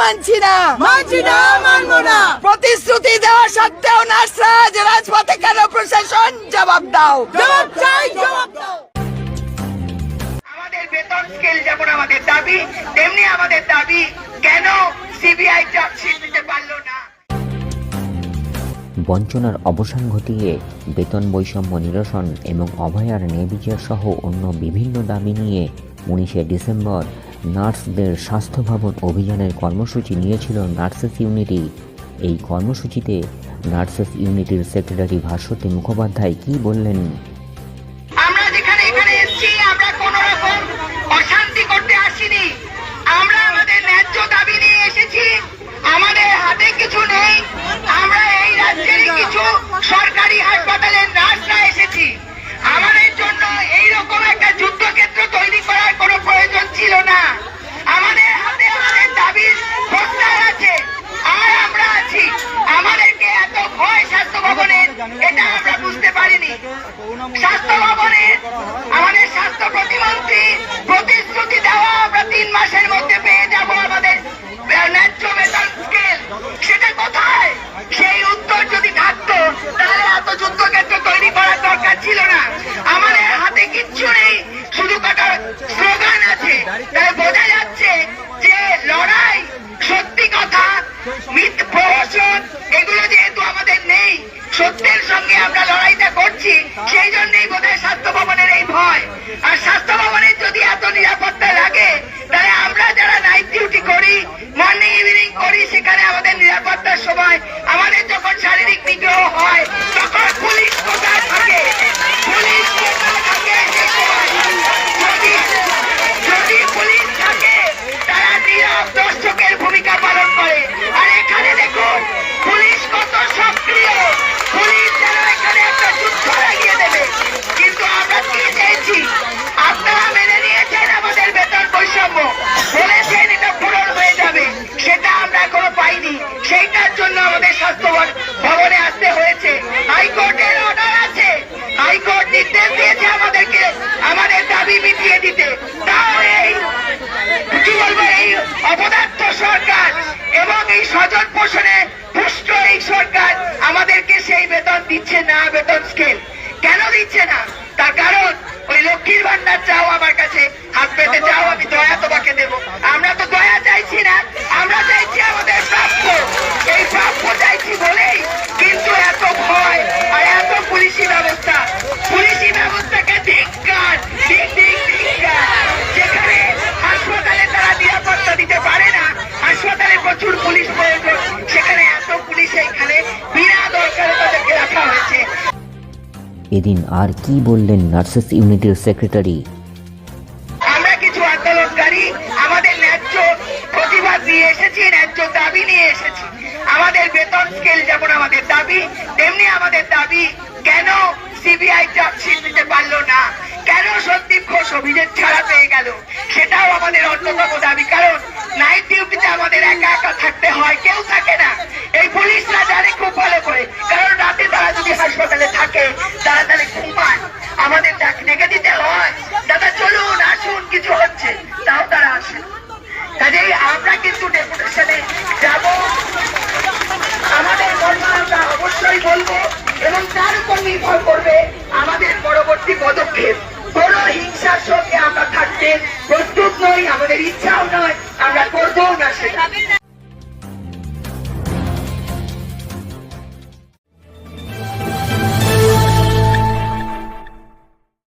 মানছি না। মানছি না মানবো না। প্রতিশ্রুতি দেওয়া সত্ত্বেও নার্সরা রাজপথে কেন প্রশাসন জবাব দাও। জবাব চাই জবাব দাও। আমাদের বেতন স্কেল যেমন আমাদের দাবি তেমনি আমাদের দাবি কেন সিবিআই চার্জশিট দিতে পারল না? বঞ্চনার অবসান ঘটিয়ে বেতন বৈষম্য নিরসন এবং অভয়ার ন্যায় বিচার সহ অন্য বিভিন্ন দাবি নিয়ে উনিশে ডিসেম্বর নার্সদের স্বাস্থ্য ভবন অভিযানের কর্মসূচি নিয়েছিল নার্সেস ইউনিটি। এই কর্মসূচিতে নার্সেস ইউনিটির সেক্রেটারি ভাস্বতী মুখোপাধ্যায় কি বললেন? আমরা আমাদের ন্যায্য দাবি নিয়ে এসেছি আমাদের হাতে কিছু নেই আমরা এই রাজ্যেরই কিছু সরকারি হাসপাতালের নার্সরা এসেছি আমাদের জন্য এই রকম একটা যুদ্ধক্ষেত্র তৈরি করার কোনো প্রয়োজন ছিল না আমাদের হাতে আমাদের দাবির প্রস্তাব আছে আর আমরা আছি আমাদেরকে এত ভয় স্বাস্থ্য ভবনের এটা আমরা বুঝতে পারিনি স্বাস্থ্য ভবনে আমাদের স্বাস্থ্য প্রতিমন্ত্রী প্রতিশ্রুতি দেওয়া আমরা তিন মাসের মধ্যে পেয়ে যাব আমাদের ন্যায্য বেতন স্কেল সেটা কোথায়? সেই উত্তর যদি থাকতো তাহলে এত যুদ্ধক্ষেত্র তৈরি করার দরকার ছিল না। আমাদের হাতে কিচ্ছু নেই শুধু কটা স্লোগান আছে। তাই বোঝা করে আর এখানে দেখুন পুলিশ কত সক্রিয় পুলিশ যেন এখানে একটা যুদ্ধ লাগিয়ে দেবে কিন্তু আমরা কি চেয়েছি আপনারা মেনে নিয়েছেন আমাদের বেতন বৈষম্য বলেছেন এটা পূরণ হয়ে যাবে সেটা আমরা এখনও পাইনি সেইটার জন্য আমাদের স্বাস্থ্য ভবন- ভবনে আসতে হয়েছে হাইকোর্টের অর্ডার আছে হাইকোর্ট নির্দেশ দিয়েছে আমাদেরকে আমাদের দাবি মিটিয়ে দিতে তাও এই কি বলব এই অপদার্থ সরকার এবং স্বজন পোষণে পুষ্ট এই সরকার আমাদেরকে সেই বেতন দিচ্ছে না, বেতন স্কেল কেন দিচ্ছে না? তার কারণ ওই লক্ষ্মীর এদিন আর কি বললেন নার্সেস ইউনিটির সেক্রেটারি? আমরা কিছু আমাদের ন্যায্য এসেছি, ন্যায্য দাবি নিয়ে এসেছি। আমাদের বেতন স্কেল যেমন আমাদের দাবি, তেমনি আমাদের দাবি কেন সিবিআই দিতে পারল না? কেন অভিযোগ ছাড়া পেয়ে গেল? সেটাও আমাদের অন্যতম দাবি, কারণ নাইট ডিউটিতে আমাদের একা একা থাকতে হয়, কেউ থাকে না। কিন্তু ডেপুটেশনে যাব। আমাদের মর্মানতা অবশ্যই বলব এবং তার উপর নির্ভর করবে আমাদের